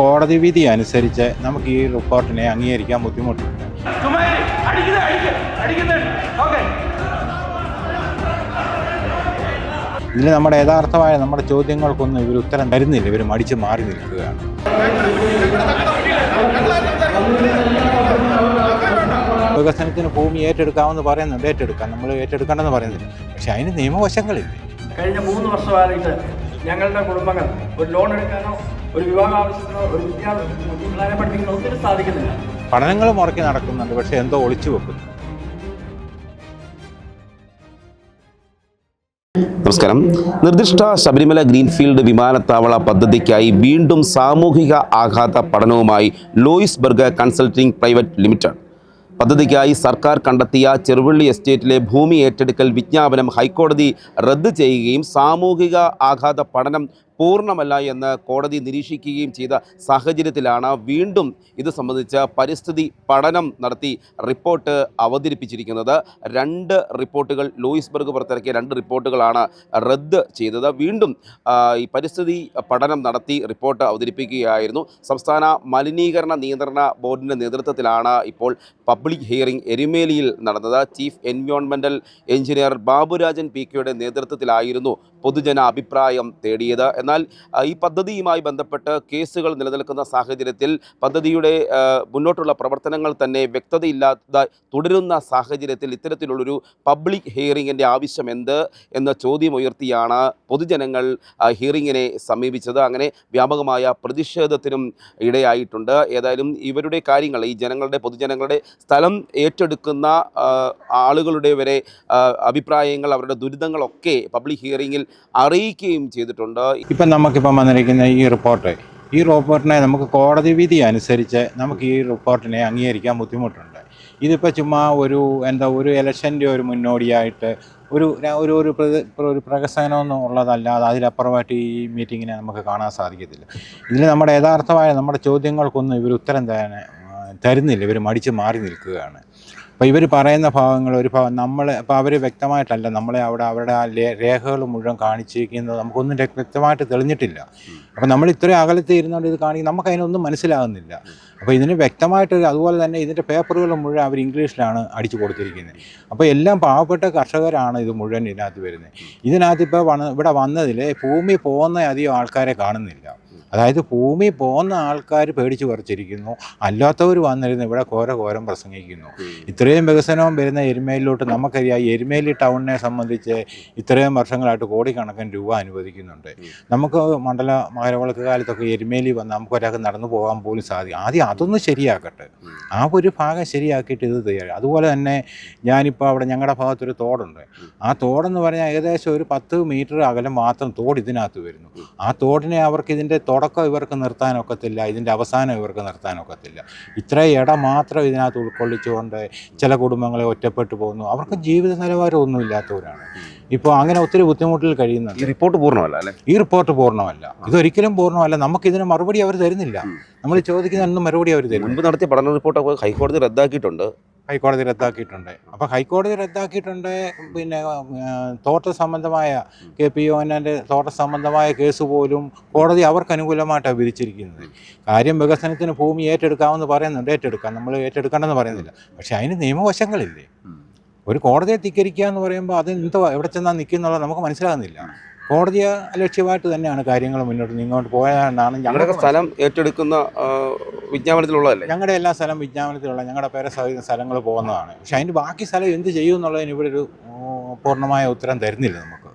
കോടതി വിധി അനുസരിച്ച് നമുക്ക് ഈ റിപ്പോർട്ടിനെ അംഗീകരിക്കാൻ ബുദ്ധിമുട്ടുണ്ട്. ഇതിൽ നമ്മുടെ യഥാർത്ഥമായ നമ്മുടെ ചോദ്യങ്ങൾക്കൊന്നും ഇവർ ഉത്തരം തരുന്നില്ല. ഇവർ മടിച്ച് മാറി നിൽക്കുകയാണ് വികസനത്തിന് ഭൂമി ഏറ്റെടുക്കാമെന്ന് പറയുന്നുണ്ട്. ഏറ്റെടുക്കാം. നമ്മൾ ഏറ്റെടുക്കണമെന്ന് പറയുന്നില്ല. പക്ഷെ അതിന് നിയമവശങ്ങളില്ലേ? കഴിഞ്ഞ മൂന്ന് വർഷമായിട്ട് ഞങ്ങളുടെ കുടുംബങ്ങൾ ഒരു ലോൺ എടുക്കാനോ ഒരു വിവാഹ ആവശ്യത്തിനോ ഒരു വിദ്യാഭ്യാസത്തിനോ പിള്ളേരെ പഠിപ്പിക്കണോ ഒന്നിനും സാധിക്കുന്നില്ല. പഠനങ്ങൾ മുറക്കി നടക്കുന്നുണ്ട് പക്ഷെ എന്തോ ഒളിച്ചു വെക്കുന്നു. നമസ്കാരം. നിർദ്ദിഷ്ട ശബരിമല ഗ്രീൻഫീൽഡ് വിമാനത്താവള പദ്ധതിക്കായി വീണ്ടും സാമൂഹിക ആഘാത പഠനവുമായി Louis Berger consulting private limited. പദ്ധതിക്കായി സർക്കാർ കണ്ടെത്തിയ ചെറുവള്ളി എസ്റ്റേറ്റിലെ ഭൂമി ഏറ്റെടുക്കൽ വിജ്ഞാപനം ഹൈക്കോടതി റദ്ദ് ചെയ്യുകയും സാമൂഹിക ആഘാത പഠനം പൂർണമല്ല എന്ന് കോടതി നിരീക്ഷിക്കുകയും ചെയ്ത സാഹചര്യത്തിലാണ് വീണ്ടും ഇത് സംബന്ധിച്ച പരിസ്ഥിതി പഠനം നടത്തി റിപ്പോർട്ട് അവതരിപ്പിച്ചിരിക്കുന്നത്. രണ്ട് റിപ്പോർട്ടുകൾ ലൂയിസ്ബർഗ് പുറത്തിറക്കിയ രണ്ട് റിപ്പോർട്ടുകളാണ് റദ്ദ് ചെയ്തത്. വീണ്ടും ഈ പരിസ്ഥിതി പഠനം നടത്തി റിപ്പോർട്ട് അവതരിപ്പിക്കുകയായിരുന്നു. സംസ്ഥാന മലിനീകരണ നിയന്ത്രണ ബോർഡിന്റെ നേതൃത്വത്തിലാണ് ഇപ്പോൾ പബ്ലിക് ഹിയറിംഗ് എരുമേലിയിൽ നടന്നത്. ചീഫ് എൻവയോൺമെന്റൽ എഞ്ചിനീയർ ബാബുരാജൻ പി കെയുടെ നേതൃത്വത്തിലായിരുന്നു പൊതുജന അഭിപ്രായം തേടിയത്. എന്നാൽ ആ, ഈ പദ്ധതിയുമായി ബന്ധപ്പെട്ട് കേസുകൾ നിലനിൽക്കുന്ന സാഹചര്യത്തിൽ പദ്ധതിയുടെ മുന്നോട്ടുള്ള പ്രവർത്തനങ്ങൾ തന്നെ വ്യക്തതയില്ലാതെ തുടരുന്ന സാഹചര്യത്തിൽ ഇത്തരത്തിലുള്ളൊരു പബ്ലിക് ഹിയറിങ്ങിന്റെ ആവശ്യം എന്ത് എന്ന ചോദ്യം ഉയർത്തിയാണ് പൊതുജനങ്ങൾ ഹിയറിങ്ങിനെ സമീപിച്ചത്. അങ്ങനെ വ്യാപകമായ പ്രതിഷേധത്തിനും ഇടയായിട്ടുണ്ട്. ഏതായാലും ഇവരുടെ കാര്യങ്ങൾ ഈ ജനങ്ങളുടെ പൊതുജനങ്ങളുടെ സ്ഥലം ഏറ്റെടുക്കുന്ന ആളുകളുടെ വരെ അഭിപ്രായങ്ങൾ അവരുടെ ദുരിതങ്ങളൊക്കെ പബ്ലിക് ഹിയറിങ്ങിൽ അറിയിക്കുകയും ചെയ്തിട്ടുണ്ട്. ഇപ്പം നമുക്കിപ്പം വന്നിരിക്കുന്ന ഈ റിപ്പോർട്ട് ഈ റിപ്പോർട്ടിനെ നമുക്ക് കോടതി വിധി അനുസരിച്ച് നമുക്ക് ഈ റിപ്പോർട്ടിനെ അംഗീകരിക്കാൻ ബുദ്ധിമുട്ടുണ്ട്. ഇതിപ്പോൾ ചുമ്മാ ഒരു എന്താ ഒരു ഇലക്ഷന്റെ ഒരു മുന്നോടിയായിട്ട് ഒരു ഒരു ഒരു ഒരു പ്രകസനമൊന്നും ഉള്ളതല്ലാതെ അതിലപ്പുറമായിട്ട് ഈ മീറ്റിങ്ങിനെ നമുക്ക് കാണാൻ സാധിക്കത്തില്ല. ഇതിൽ നമ്മുടെ യഥാർത്ഥമായ നമ്മുടെ ചോദ്യങ്ങൾക്കൊന്നും ഇവർ ഉത്തരം ആ, തരുന്നില്ല. ഇവർ മടിച്ച് മാറി നിൽക്കുകയാണ്. അപ്പോൾ ഇവർ പറയുന്ന ഭാഗങ്ങൾ ഒരു ഭാഗം നമ്മൾ അപ്പോൾ അവർ വ്യക്തമായിട്ടല്ല നമ്മളെ അവിടെ അവരുടെ ആ രേഖകൾ മുഴുവൻ കാണിച്ചിരിക്കുന്നത് നമുക്കൊന്നും വ്യക്തമായിട്ട് തെളിഞ്ഞിട്ടില്ല. അപ്പോൾ നമ്മൾ ഇത്രയും അകലത്തിൽ ഇരുന്നുകൊണ്ട് ഇത് കാണിക്കും നമുക്ക് അതിനൊന്നും മനസ്സിലാകുന്നില്ല. അപ്പോൾ ഇതിന് വ്യക്തമായിട്ട് അതുപോലെ തന്നെ ഇതിന്റെ പേപ്പറുകൾ മുഴുവൻ അവർ ഇംഗ്ലീഷിലാണ് അടിച്ചു കൊടുത്തിരിക്കുന്നത്. അപ്പോൾ എല്ലാം പാവപ്പെട്ട കർഷകരാണ് ഇത് മുഴുവൻ ഇതിനകത്ത് വരുന്നത്. ഇതിനകത്ത് ഇപ്പോൾ ഇവിടെ വന്നതിൽ ഭൂമി പോകുന്ന അധികം ആൾക്കാരെ കാണുന്നില്ല. അതായത് ഭൂമി പോകുന്ന ആൾക്കാർ പേടിച്ച് പറിച്ചിരിക്കുന്നു. അല്ലാത്തവർ വന്നിരുന്ന് ഇവിടെ കോര കോരം പ്രസംഗിക്കുന്നു. ഇത്രയും വികസനവും വരുന്ന എരുമേലിലോട്ട് നമുക്കറിയാം എരുമേലി ടൗണിനെ സംബന്ധിച്ച് ഇത്രയും വർഷങ്ങളായിട്ട് കോടിക്കണക്കിന് രൂപ അനുവദിക്കുന്നുണ്ട്. നമുക്ക് മണ്ഡല മകരവിളക്ക് കാലത്തൊക്കെ എരുമേലി വന്ന് നമുക്ക് ഒരാൾക്ക് നടന്നു പോകാൻ പോലും സാധിക്കും ആദ്യം അതൊന്ന് ശരിയാക്കട്ടെ. ആ ഒരു ഭാഗം ശരിയാക്കിയിട്ട് ഇത് തയ്യാറ് അതുപോലെ തന്നെ ഞാനിപ്പോൾ അവിടെ ഞങ്ങളുടെ ഭാഗത്തൊരു തോടുണ്ട്. ആ തോടെന്ന് പറഞ്ഞാൽ ഏകദേശം ഒരു പത്ത് മീറ്റർ അകലം മാത്രം തോട് ഇതിനകത്ത് വരുന്നു. ആ തോടിനെ അവർക്ക് ഇതിന്റെ തുടക്കം ഇവർക്ക് നിർത്താനൊക്കത്തില്ല ഇതിന്റെ അവസാനം ഇവർക്ക് നിർത്താനൊക്കത്തില്ല. ഇത്രയും ഇട മാത്രം ഇതിനകത്ത് ഉൾക്കൊള്ളിച്ചുകൊണ്ട് ചില കുടുംബങ്ങളെ ഒറ്റപ്പെട്ടു പോകുന്നു. അവർക്ക് ജീവിത നിലവാരമൊന്നും ഇല്ലാത്തവരാണ് ഇപ്പോൾ അങ്ങനെ ഒത്തിരി ബുദ്ധിമുട്ടിൽ കഴിയുന്നുണ്ട്. ഈ റിപ്പോർട്ട് പൂർണമല്ല അല്ലേ? ഈ റിപ്പോർട്ട് പൂർണമല്ല. ഇതൊരിക്കലും പൂർണമല്ല. നമുക്കിതിന് മറുപടി അവർ തരുന്നില്ല. നമ്മൾ ചോദിക്കുന്നതിനൊന്നും മറുപടി അവർ തരും മുൻപ് നടത്തിയ പഠന റിപ്പോർട്ടൊക്കെ ഹൈക്കോടതി റദ്ദാക്കിയിട്ടുണ്ട്. ഹൈക്കോടതി റദ്ദാക്കിയിട്ടുണ്ട്. അപ്പോൾ ഹൈക്കോടതി റദ്ദാക്കിയിട്ടുണ്ട് പിന്നെ തോട്ട സംബന്ധമായ കെ പി യോനന്റെ തോട്ട സംബന്ധമായ കേസ് പോലും കോടതി അവർക്ക് അനുകൂലമായിട്ടാണ് വിധിച്ചിരിക്കുന്നത്. കാര്യം വികസനത്തിന് ഭൂമി ഏറ്റെടുക്കാമെന്ന് പറയുന്നുണ്ട്. ഏറ്റെടുക്കാം. നമ്മൾ ഏറ്റെടുക്കണമെന്ന് പറയുന്നില്ല. പക്ഷേ അതിന് നിയമവശങ്ങളില്ലേ? ഒരു കോടതിയെ ധിക്കരിക്കുക എന്ന് പറയുമ്പോൾ അത് എന്തോ എവിടെ ചെന്നാൽ നിൽക്കുന്നുള്ളത് നമുക്ക് മനസ്സിലാകുന്നില്ല. കോടതിയെ ലക്ഷ്യമായിട്ട് തന്നെയാണ് കാര്യങ്ങൾ മുന്നോട്ട് ഇങ്ങോട്ട് പോയതാണ് ഞങ്ങളുടെ സ്ഥലം ഏറ്റെടുക്കുന്ന വിജ്ഞാപനത്തിലുള്ളതല്ലേ? ഞങ്ങളുടെ എല്ലാ സ്ഥലം വിജ്ഞാപനത്തിലുള്ള ഞങ്ങളുടെ പേരെ സഹിക്കുന്ന സ്ഥലങ്ങൾ പോകുന്നതാണ്. പക്ഷെ അതിന്റെ ബാക്കി സ്ഥലം എന്ത് ചെയ്യും എന്നുള്ളതിന് ഇവിടെ ഒരു പൂർണമായ ഉത്തരം തരുന്നില്ല നമുക്ക്.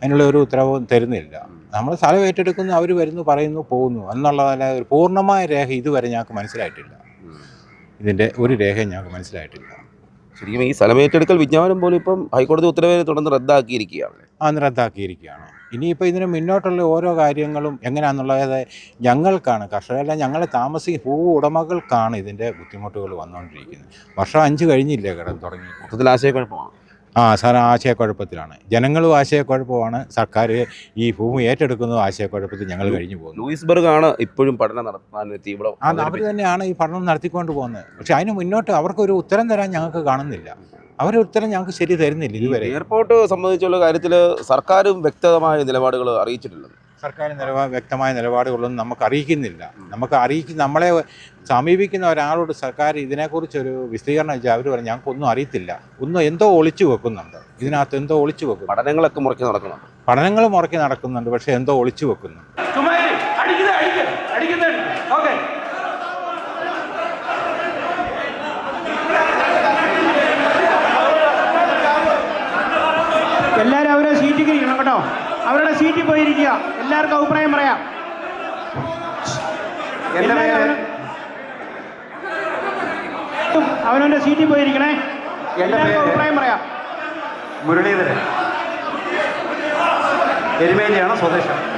അതിനുള്ള ഒരു ഉത്തരവും തരുന്നില്ല. നമ്മൾ സ്ഥലം ഏറ്റെടുക്കുന്നു അവർ വരുന്നു പറയുന്നു പോകുന്നു എന്നുള്ളതല്ലാതെ ഒരു പൂർണമായ രേഖ ഇതുവരെ ഞങ്ങൾക്ക് മനസ്സിലായിട്ടില്ല. ഇതിന്റെ ഒരു രേഖ ഞങ്ങൾക്ക് മനസ്സിലായിട്ടില്ല. ശരിക്കും ഈ സ്ഥലം ഏറ്റെടുക്കൽ വിജ്ഞാപനം പോലും ഇപ്പം ഹൈക്കോടതി ഉത്തരവിനെ തുടർന്ന് റദ്ദാക്കിയിരിക്കുകയാണ്. അന്ന് റദ്ദാക്കിയിരിക്കുകയാണ്. ഇനിയിപ്പോൾ ഇതിന് മുന്നോട്ടുള്ള ഓരോ കാര്യങ്ങളും എങ്ങനെയാണെന്നുള്ളത് ഞങ്ങൾക്കാണ്. കർഷകരല്ല ഞങ്ങൾ താമസി ഭൂ ഉടമകൾക്കാണ് ഇതിന്റെ ബുദ്ധിമുട്ടുകൾ വന്നുകൊണ്ടിരിക്കുന്നത്. വർഷം അഞ്ച് കഴിഞ്ഞില്ലേ കടം തുടങ്ങി. മൊത്തത്തിൽ ആശയക്കുഴപ്പമാണ്. ആ സാർ ആശയക്കുഴപ്പത്തിലാണ്. ജനങ്ങളും ആശയക്കുഴപ്പമാണ്. സർക്കാർ ഈ ഭൂമി ഏറ്റെടുക്കുന്നതും ആശയക്കുഴപ്പത്തിൽ ഞങ്ങൾ കഴിഞ്ഞു പോകുന്നു. ലൂയിസ്ബർഗ് ആണ് ഇപ്പോഴും പഠനം നടത്താൻ തീവ്രം അവർ തന്നെയാണ് ഈ പഠനം നടത്തിക്കൊണ്ട് പോകുന്നത്. പക്ഷേ അതിന് മുന്നോട്ട് അവർക്കൊരു ഉത്തരം തരാൻ ഞങ്ങൾക്ക് കാണുന്നില്ല. അവരൊരു ഉത്തരം ഞങ്ങൾക്ക് ശരി തരുന്നില്ല ഇതുവരെ. എയർപോർട്ട് സംബന്ധിച്ചുള്ള കാര്യത്തിൽ സർക്കാരും വ്യക്തമായ നിലപാടുകൾ അറിയിച്ചിട്ടില്ല സർക്കാർ നിലപാ വ്യക്തമായ നിലപാടുകളൊന്നും നമുക്ക് അറിയിക്കുന്നില്ല. നമുക്ക് അറിയിക്കുന്ന നമ്മളെ സമീപിക്കുന്ന ഒരാളോട് സർക്കാർ ഇതിനെക്കുറിച്ചൊരു വിശദീകരണം വെച്ചാൽ അവർ പറഞ്ഞു ഞങ്ങൾക്കൊന്നും അറിയത്തില്ല. ഒന്നും എന്തോ ഒളിച്ചു വെക്കുന്നുണ്ട്. ഇതിനകത്ത് എന്തോ ഒളിച്ചു വെക്കും പഠനങ്ങളൊക്കെ മുറയ്ക്ക് നടക്കുന്നുണ്ട്. പഠനങ്ങൾ മുറയ്ക്ക് നടക്കുന്നുണ്ട് പക്ഷേ എന്തോ ഒളിച്ചു വെക്കുന്നു അവരുടെ സീറ്റിൽ പോയിരിക്കുക. എല്ലാവർക്കും അഭിപ്രായം പറയാം. അവനവന്റെ സീറ്റിൽ പോയിരിക്കണേ. അഭിപ്രായം പറയാം. മുരളീധരൻ. എരുമേലിയാണ് സ്വദേശം?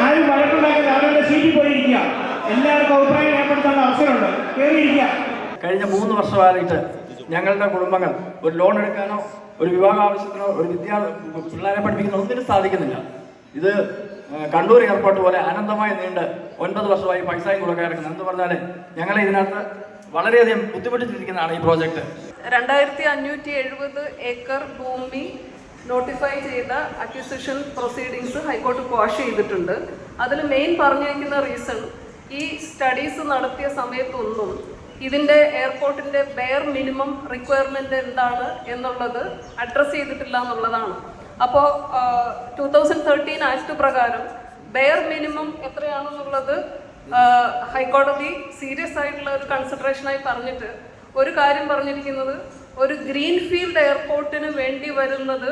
ആരും എല്ലാവർക്കും അവസരമുണ്ട്. കഴിഞ്ഞ മൂന്ന് വർഷമായിട്ട് ഞങ്ങളുടെ കുടുംബങ്ങൾ ഒരു ലോൺ എടുക്കാനോ ഒരു വിവാഹ ആവശ്യത്തിനോ ഒരു വിദ്യാ പിള്ളേരെ പഠിപ്പിക്കുന്ന ഒന്നിനും സാധിക്കുന്നില്ല. ഇത് കണ്ണൂർ എയർപോർട്ട് പോലെ അനന്തമായി നീണ്ട് ഒൻപത് വർഷമായി പൈസയും കൊടുക്കാൻ കിടക്കുന്നത് എന്ന് പറഞ്ഞാൽ ഞങ്ങളെ ഇതിനകത്ത് വളരെയധികം ബുദ്ധിമുട്ടിച്ചിരിക്കുന്നതാണ് ഈ പ്രോജക്റ്റ്. രണ്ടായിരത്തി അഞ്ഞൂറ്റി എഴുപത് ഏക്കർ ഭൂമി നോട്ടിഫൈ ചെയ്ത അക്വിസിഷൻ പ്രൊസീഡിങ്സ് ഹൈക്കോർട്ട് ക്വാഷ് ചെയ്തിട്ടുണ്ട്. അതിൽ മെയിൻ പറഞ്ഞിരിക്കുന്ന റീസൺ ഈ സ്റ്റഡീസ് നടത്തിയ സമയത്തൊന്നും ഇതിന്റെ എയർപോർട്ടിന്റെ ബെയർ മിനിമം റിക്വയർമെന്റ് എന്താണ് എന്നുള്ളത് അഡ്രസ്സ് ചെയ്തിട്ടില്ല എന്നുള്ളതാണ്. അപ്പോൾ ടു തൗസൻഡ് തേർട്ടീൻ ആക്ട് പ്രകാരം ബെയർ മിനിമം എത്രയാണെന്നുള്ളത് ഹൈക്കോടതി സീരിയസ് ആയിട്ടുള്ള ഒരു കൺസിഡറേഷനായി പറഞ്ഞിട്ട് ഒരു കാര്യം പറഞ്ഞിരിക്കുന്നത് ഒരു ഗ്രീൻ ഫീൽഡ് എയർപോർട്ടിന് വേണ്ടി വരുന്നത്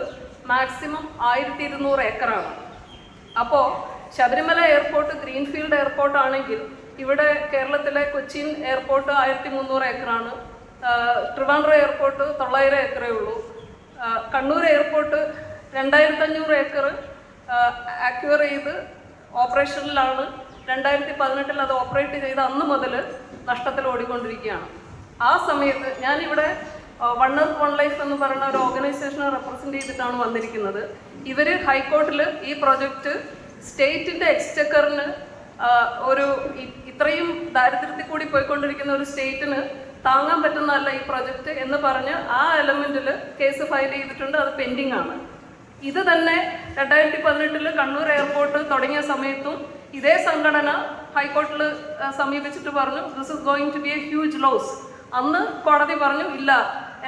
മാക്സിമം ആയിരത്തി ഇരുന്നൂറ് ഏക്കറാണ്. അപ്പോൾ ശബരിമല എയർപോർട്ട് ഗ്രീൻഫീൽഡ് എയർപോർട്ട് ആണെങ്കിൽ ഇവിടെ കേരളത്തിലെ കൊച്ചിൻ എയർപോർട്ട് ആയിരത്തി മുന്നൂറ് ഏക്കറാണ് ട്രിവാൻഡ്രം എയർപോർട്ട് തൊള്ളായിരം ഏക്കറേ ഉള്ളൂ. കണ്ണൂർ എയർപോർട്ട് രണ്ടായിരത്തി അഞ്ഞൂറ് ഏക്കർ ആക്യുവർ ചെയ്ത് ഓപ്പറേഷനിലാണ്. രണ്ടായിരത്തി പതിനെട്ടിൽ അത് ഓപ്പറേറ്റ് ചെയ്ത് അന്ന് മുതൽ നഷ്ടത്തിൽ ഓടിക്കൊണ്ടിരിക്കുകയാണ്. ആ സമയത്ത് ഞാനിവിടെ വൺ എർത്ത് വൺ ലൈഫ് എന്ന് പറയുന്ന ഒരു ഓർഗനൈസേഷനെ റെപ്രസെന്റ് ചെയ്തിട്ടാണ് വന്നിരിക്കുന്നത്. ഇവർ ഹൈക്കോർട്ടിൽ ഈ പ്രൊജക്റ്റ് സ്റ്റേറ്റിന്റെ എക്സ്ചക്കറിന് ഒരു ഇത്രയും ദാരിദ്ര്യത്തിൽ കൂടി പോയിക്കൊണ്ടിരിക്കുന്ന ഒരു സ്റ്റേറ്റിന് താങ്ങാൻ പറ്റുന്നതല്ല ഈ പ്രൊജക്റ്റ് എന്ന് പറഞ്ഞ് ആ എലമെന്റിൽ കേസ് ഫയൽ ചെയ്തിട്ടുണ്ട്. അത് പെൻഡിങ് ആണ്. ഇത് തന്നെ രണ്ടായിരത്തി പതിനെട്ടിൽ കണ്ണൂർ എയർപോർട്ട് തുടങ്ങിയ സമയത്തും ഇതേ സംഘടന ഹൈക്കോർട്ടിൽ സമീപിച്ചിട്ട് പറഞ്ഞു this is going to be a huge loss അന്ന് കോടതി പറഞ്ഞു ഇല്ല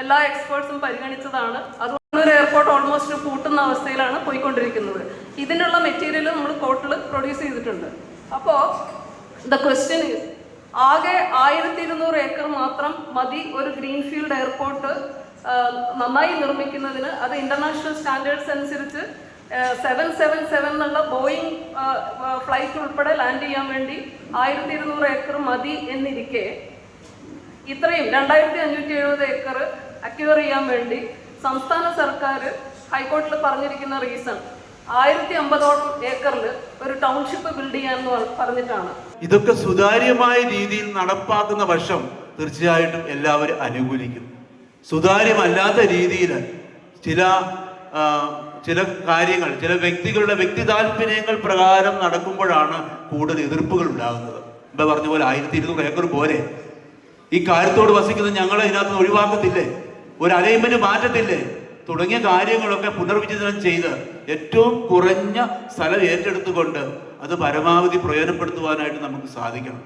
എല്ലാ എക്സ്പേർട്സും പരിഗണിച്ചതാണ്. അതുകൊണ്ട് ഒരു എയർപോർട്ട് ഓൾമോസ്റ്റ് പൂട്ടുന്ന അവസ്ഥയിലാണ് പോയിക്കൊണ്ടിരിക്കുന്നത്. ഇതിനുള്ള മെറ്റീരിയൽ നമ്മൾ കോർട്ടിൽ പ്രൊഡ്യൂസ് ചെയ്തിട്ടുണ്ട്. അപ്പോൾ ദ ക്വസ്റ്റ്യൻ ആകെ ആയിരത്തി ഇരുന്നൂറ് ഏക്കർ മാത്രം മതി ഒരു ഗ്രീൻഫീൽഡ് എയർപോർട്ട് നന്നായി നിർമ്മിക്കുന്നതിന്. അത് ഇന്റർനാഷണൽ സ്റ്റാൻഡേർഡ്സ് അനുസരിച്ച് സെവൻ സെവൻ സെവൻ എന്നുള്ള ബോയിങ് ഫ്ലൈറ്റ് ഉൾപ്പെടെ ലാൻഡ് ചെയ്യാൻ വേണ്ടി ആയിരത്തി ഇരുന്നൂറ് ഏക്കർ മതി എന്നിരിക്കെ ഇത്രയും രണ്ടായിരത്തി അഞ്ഞൂറ്റി എഴുപത് ഏക്കർ അക്യൂർ ചെയ്യാൻ വേണ്ടി സംസ്ഥാന സർക്കാർ ഹൈക്കോടതിയിൽ പറഞ്ഞിരിക്കുന്ന റീസൺ ആയിരത്തി അമ്പതോളം ഏക്കറിൽ ഒരു ടൗൺഷിപ്പ് ബിൽഡ് ചെയ്യാന്ന് പറഞ്ഞിട്ടാണ്. ഇതൊക്കെ സുതാര്യമായ രീതിയിൽ നടപ്പാക്കുന്ന വശം തീർച്ചയായിട്ടും എല്ലാവരും അനുകൂലിക്കും സുതാര്യമല്ലാത്ത രീതിയിൽ ചില ചില കാര്യങ്ങൾ ചില വ്യക്തികളുടെ വ്യക്തി താല്പര്യങ്ങൾ പ്രകാരം നടക്കുമ്പോഴാണ് കൂടുതൽ എതിർപ്പുകൾ ഉണ്ടാകുന്നത്. ഇപ്പം പറഞ്ഞ പോലെ ആയിരത്തി ഇരുന്നൂറ് ഏക്കർ പോലെ ഈ കാര്യത്തോട് വസിക്കുന്ന ഞങ്ങളെ ഇതിനകത്ത് ഒഴിവാക്കത്തില്ലേ? ഒരു അലൈൻമെന്റ് മാറ്റത്തില്ലേ? തുടങ്ങിയ കാര്യങ്ങളൊക്കെ പുനർവിചിന്തനം ചെയ്ത് ഏറ്റവും കുറഞ്ഞ സ്ഥലം ഏറ്റെടുത്തുകൊണ്ട് അത് പരമാവധി പ്രയോജനപ്പെടുത്തുവാനായിട്ട് നമുക്ക് സാധിക്കണം.